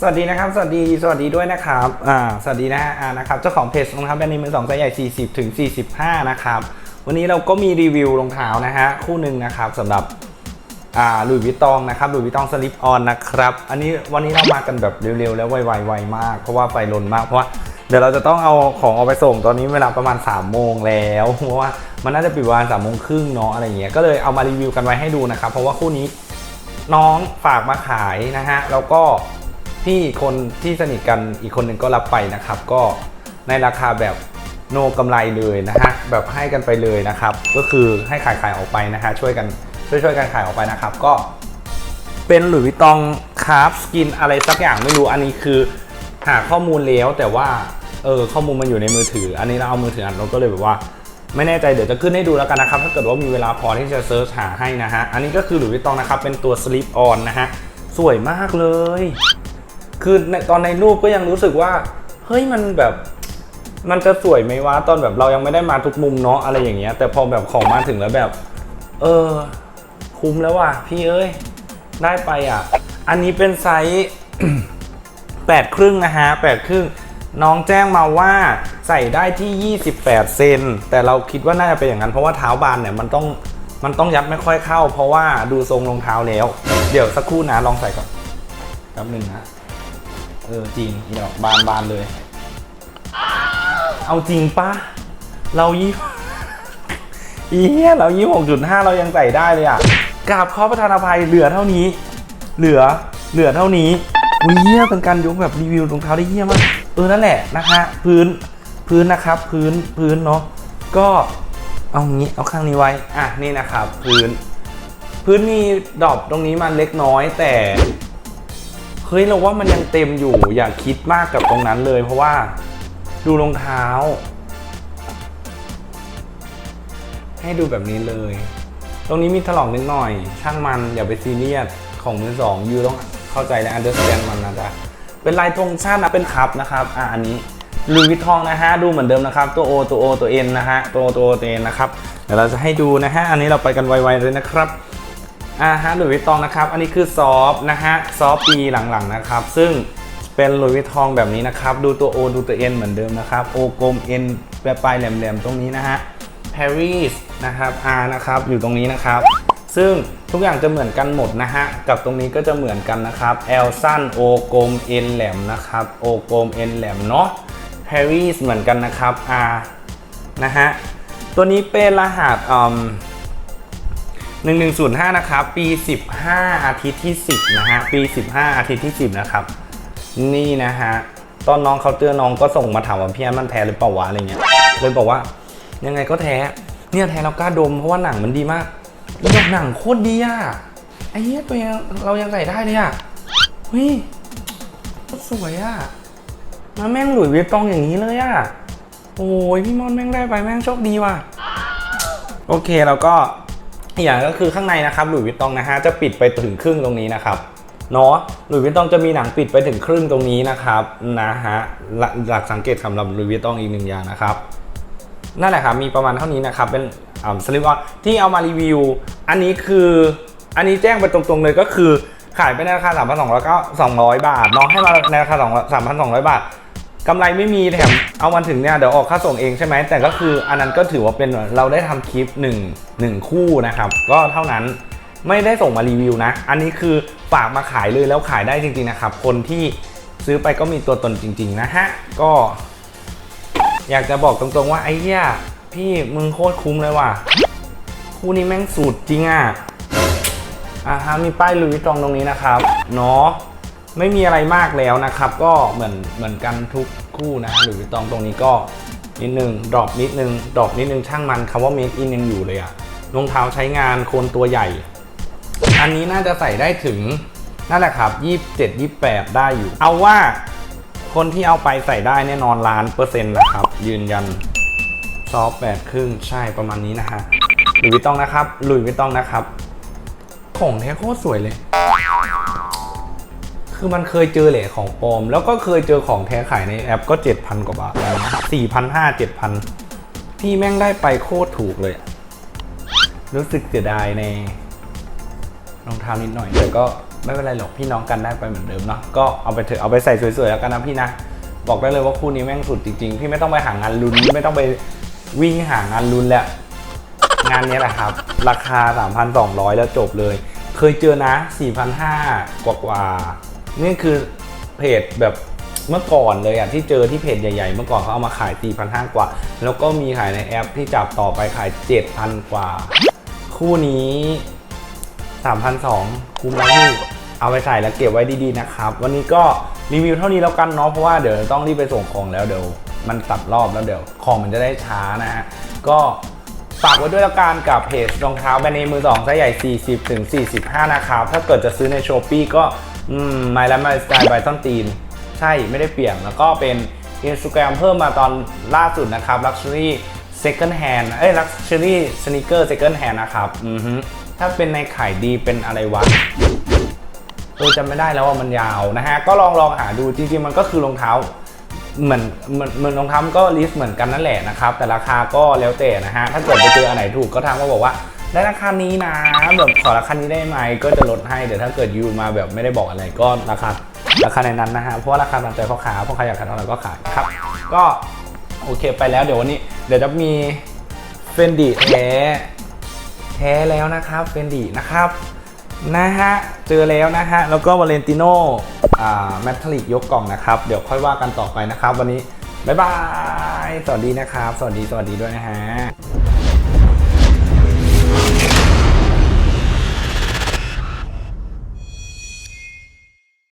สวัสดีนะครับ สวัสดี สวัสดีด้วยนะครับ อ่า สวัสดีนะฮะ อ่า นะครับ เจ้าของเพจรองเท้าแบรนด์มือสองไซส์ใหญ่ 40 ถึง 45 นะครับ วันนี้เราก็มีรีวิวรองเท้านะฮะ คู่หนึ่งนะครับสำหรับ อ่าหลุยส์วิตตองนะครับหลุยส์วิตตองสลิปออนนะครับ อันนี้วันนี้เรามากันแบบเร็วๆ แล้วไวๆไวมาก เพราะว่าไฟลนมาก เพราะว่าเดี๋ยวเราจะต้องเอาของออกไปส่งตอนนี้เวลาประมาณ3โมงแล้ว เพราะว่ามันน่าจะปิดประมาณ3โมงครึ่งเนาะอะไรอย่างเงี้ย ก็เลยเอามารีวิวกันไว้ให้ดูนะครับ เพราะว่าคู่นี้น้องฝากมาขายนะฮะ แล้วก็ พี่คนที่สนิทกันอีกคนหนึ่งก็รับไปนะครับ ก็ในราคาแบบโนกำไรเลยนะฮะแบบให้กันไปเลยนะครับ ก็คือให้ขายขายออกไปนะฮะช่วยกันช่วยช่วยกันขายออกไปนะครับ ก็เป็นหลุยส์วิตองคราฟสกินอะไรสักอย่างไม่รู้อันนี้คือหาข้อมูลแล้วแต่ว่าเออข้อมูลมันอยู่ในมือถือ อันนี้เราเอามือถืออัดเราก็เลยแบบว่า ไม่แน่ใจเดี๋ยวจะขึ้นให้ดูแล้วกันนะครับ ถ้าเกิดว่ามีเวลาพอที่จะเซิร์ชหาให้นะฮะอันนี้ก็คือหลุยส์วิตองนะครับเป็นตัว Sleep On นะฮะสวยมากเลย คือในตอนในรูปก็ยังรู้สึกว่า เฮ้ยมันแบบ มันจะสวยไหมวะตอนแบบเรายังไม่ได้มาทุกมุมเนาะอะไรอย่างเงี้ย แต่พอแบบของมาถึงแล้วแบบ เออ คุ้มแล้วว่ะพี่เอ้ย ได้ไปอะ อันนี้เป็นไซส์แปดครึ่งนะฮะแปดครึ่งน้องแจ้งมาว่าใส่ได้ที่ 28 เซน แต่เราคิดว่าน่าจะเป็นอย่างนั้น เพราะว่าเท้าบานเนี่ยมันต้องมันต้องยัดไม่ค่อยเข้า เพราะว่าดูทรงรองเท้าแล้ว เดี๋ยวสักครู่นะลองใส่ก่อนแป๊บหนึงนะ เออจริงเดี๋ยวบานบานเลย เอาจริงปะเรายี่อีเหี้ยเรายี่หกจุดห้าเรายังใส่ได้เลยอะกราบขอประธานอภัยเหลือเท่านี้ เหลือเหลือเท่านี้อุ้ยเหี้ยเป็นการยกแบบรีวิวรองเท้าได้เหี้ยมากเออนั่นแหละนะฮะพื้นพื้นนะครับ พื้นพื้นเนาะก็เอางี้เอาข้างนี้ไว้อะนี่นะครับ พื้น พื้นมีดรอปตรงนี้มาเล็กน้อยแต่ เฮ้ยเราว่ามันยังเต็มอยู่ อย่าคิดมากกับตรงนั้นเลย เพราะว่าดูรองเท้า ให้ดูแบบนี้เลย ตรงนี้มีถลอกนิดหน่อย ช่างมันอย่าไปซีเรียสของมือสองยูต้องเข้าใจและ understand มันนะจ๊ะเป็นลายธงชาตินะเป็นคับนะครับอะอันนี้ลุยวิทองนะฮะ ดูเหมือนเดิมนะครับ ตัว O ตัว O ตัว N นนะฮะ ตัว O ตัว O ตัว N นะครับ เดี๋ยวเราจะให้ดูนะฮะ อันนี้เราไปกันไวๆเลยนะครับ อ่าฮะหลุยส์วิตตองนะครับ อันนี้คือซอฟนะฮะซอฟปีหลังๆนะครับ ซึ่งเป็นหลุยส์วิตตองแบบนี้นะครับ ดูตัว O ดูตัว N เหมือนเดิมนะครับ O กลม N ปลายปลายแหลมๆตรงนี้นะฮะ Paris นะครับ R นะครับอยู่ตรงนี้นะครับ ซึ่งทุกอย่างจะเหมือนกันหมดนะฮะกับตรงนี้ก็จะเหมือนกันนะครับ L สั้น O กลม N แหลมนะครับ O กลม N แหลมเนาะ Paris เหมือนกันนะครับ R นะฮะตัวนี้เป็นรหัสอืม 1105 นะครับ ปี 15 อาทิตย์ที่ 10 นะฮะ ปี 15 อาทิตย์ที่ 10 นะครับ นี่นะฮะ ตอนน้องเขาเตือนน้องก็ส่งมาถามว่าพี่อันมันแท้หรือเปล่าวะอะไรเงี้ย เลยบอกว่า ยังไงก็แท้ เนี่ยแท้เรากล้าดมเพราะว่าหนังมันดีมากแล้วแบบหนังโคตรดีอะไอ้เหี้ยตัวยังเรายังใส่ได้เลยอะเฮ้ยสวยอะมาแม่งหลุยส์วิตตองอย่างนี้เลยอะโอ้ยพี่มอนแม่งได้ไปแม่งโชคดีว่ะ โอเคแล้วก็ อีกอย่างก็คือข้างในนะครับหลุยส์วิตตองนะฮะจะปิดไปถึงครึ่งตรงนี้นะครับเนาะหลุยส์วิตตองจะมีหนังปิดไปถึงครึ่งตรงนี้นะครับนะฮะหลักหลักสังเกตสำหรับหลุยส์วิตตองอีกหนึ่งอย่างนะครับนั่นแหละครับมีประมาณเท่านี้นะครับเป็นสลิปออนที่เอามารีวิว อันนี้คืออันนี้แจ้งไปตรงๆเลยก็คือขายไปในราคา 3,200ก็200 บาทน้องให้มาในราคา2 3,200 บาท กำไรไม่มีแถมเอามันถึงเนี่ยเดี๋ยวออกค่าส่งเองใช่ไหมแต่ก็คืออันนั้นก็ถือว่าเป็นเราได้ทำคลิป1 1คู่นะครับ ก็เท่านั้นไม่ได้ส่งมารีวิวนะ อันนี้คือฝากมาขายเลยแล้วขายได้จริงๆนะครับ คนที่ซื้อไปก็มีตัวตนจริง ๆ นะฮะก็ อยากจะบอกตรงๆว่าไอ้เหี้ยพี่มึงโคตรคุ้มเลยว่ะคู่นี้แม่งสุดจริงอะอ่าฮะมีป้ายลุยตตองตรงนี้นะครับเนาะ ไม่มีอะไรมากแล้วนะครับ ก็เหมือนเหมือนกันทุกคู่นะลุยวิตตองตรงนี้ก็นิดนึงดรอปนิดนึงดรอปนิดนึงช่างมันคำว่า make in ยังอยู่เลยอะรองเท้าใช้งานโคนตัวใหญ่ อันนี้น่าจะใส่ได้ถึงนั่นแหละครับ 27 28 ได้อยู่ เอาว่าคนที่เอาไปใส่ได้แน่นอนล้านเปอร์เซ็นต์นะครับ ยืนยันซอฟแปดครึ่งใช่ประมาณนี้นะฮะหลุยส์วิตตองนะครับหลุยส์วิตตองนะครับ ของแท้โคตรสวยเลย คือมันเคยเจอแหละของปลอม แล้วก็เคยเจอของแท้ขายในแอปก็ 7,000 กว่าบาทสี่พันห้าเจ็ดพันพี่แม่งได้ไปโคตรถูกเลย รู้สึกเสียดายในรองเท้านิดหน่อยแต่ก็ไม่เป็นไรหรอกพี่น้องกันได้ไปเหมือนเดิมเนาะก็เอาไปเถอะเอาไปใส่สวยๆแล้วกันนะพี่นะบอกได้เลยว่าคู่นี้แม่งสุดจริงๆ พี่ไม่ต้องไปหางานลุ้นไม่ต้องไปวิ่งหางานลุ้นแล้วงานนี้แหละครับ ราคา 3,200 แล้วจบเลย เคยเจอนะ 4,500 กว่ากว่า นี่คือเพจแบบเมื่อก่อนเลยอะที่เจอที่เพจใหญ่ๆ เมื่อก่อนเขาเอามาขาย 4,500 กว่า แล้วก็มีขายในแอปที่จับต่อไปขาย 7,000 กว่า คู่นี้ 3,200คุ้มแล้วพี่เอาไปใส่แล้วเก็บไว้ดีๆนะครับ วันนี้ก็รีวิวเท่านี้แล้วกันเนาะเพราะว่าเดี๋ยวต้องรีบไปส่งของแล้วเดี๋ยวมันตัดรอบแล้วเดี๋ยวของมันจะได้ช้านะฮะก็ฝากไว้ด้วยแล้วกันกับเพจรองเท้าแบรนด์เนมมือสองไซส์ใหญ่ 40ถึง45 นะครับ ถ้าเกิดจะซื้อใน s h อ p e e ก็ อืมไมล์และไมล์สไตล์ไบตันตีน ใช่ไม่ได้เปลี่ยนแล้วก็เป็น Instagram เพิ่มมาตอนล่าสุดนะครับ Luxury Second Hand เอ้ย Luxury Sneaker Second Hand นะครับอือฮึถ้าเป็นในขายดีเป็นอะไรวะเออจำไม่ได้แล้วว่ามันยาวนะฮะ ก็ลองลองหาดูจริงๆ มันก็คือรองเท้าเหมือนเหมือนเหมือนรองเท้าก็ลิสต์เหมือนกันนั่นแหละนะครับ แต่ราคาก็แล้วแต่นะฮะ ถ้าเกิดไปเจออันไหนถูกก็ทางก็บอกว่า ได้ราคานี้นะแบบขอราคานี้ได้ไหมก็จะลดให้เดี๋ยวถ้าเกิดยูมาแบบไม่ได้บอกอะไรก็ราคาราคาในนั้นนะฮะเพราะว่าราคาตามใจพ่อค้าพ่อค้าอยากขายเท่าไหร่ก็ขายครับ ก็โอเคไปแล้วเดี๋ยววันนี้ เดี๋ยวจะมีเฟนดิแท้แท้แล้วนะครับเฟนดินะครับนะฮะเจอแล้วนะฮะแล้วก็วาเลนติโนอ่าแมทลิกยกกล่องนะครับ เดี๋ยวค่อยว่ากันต่อไปนะครับ วันนี้บ๊ายบาย สวัสดีนะครับ สวัสดี สวัสดีด้วยนะฮะ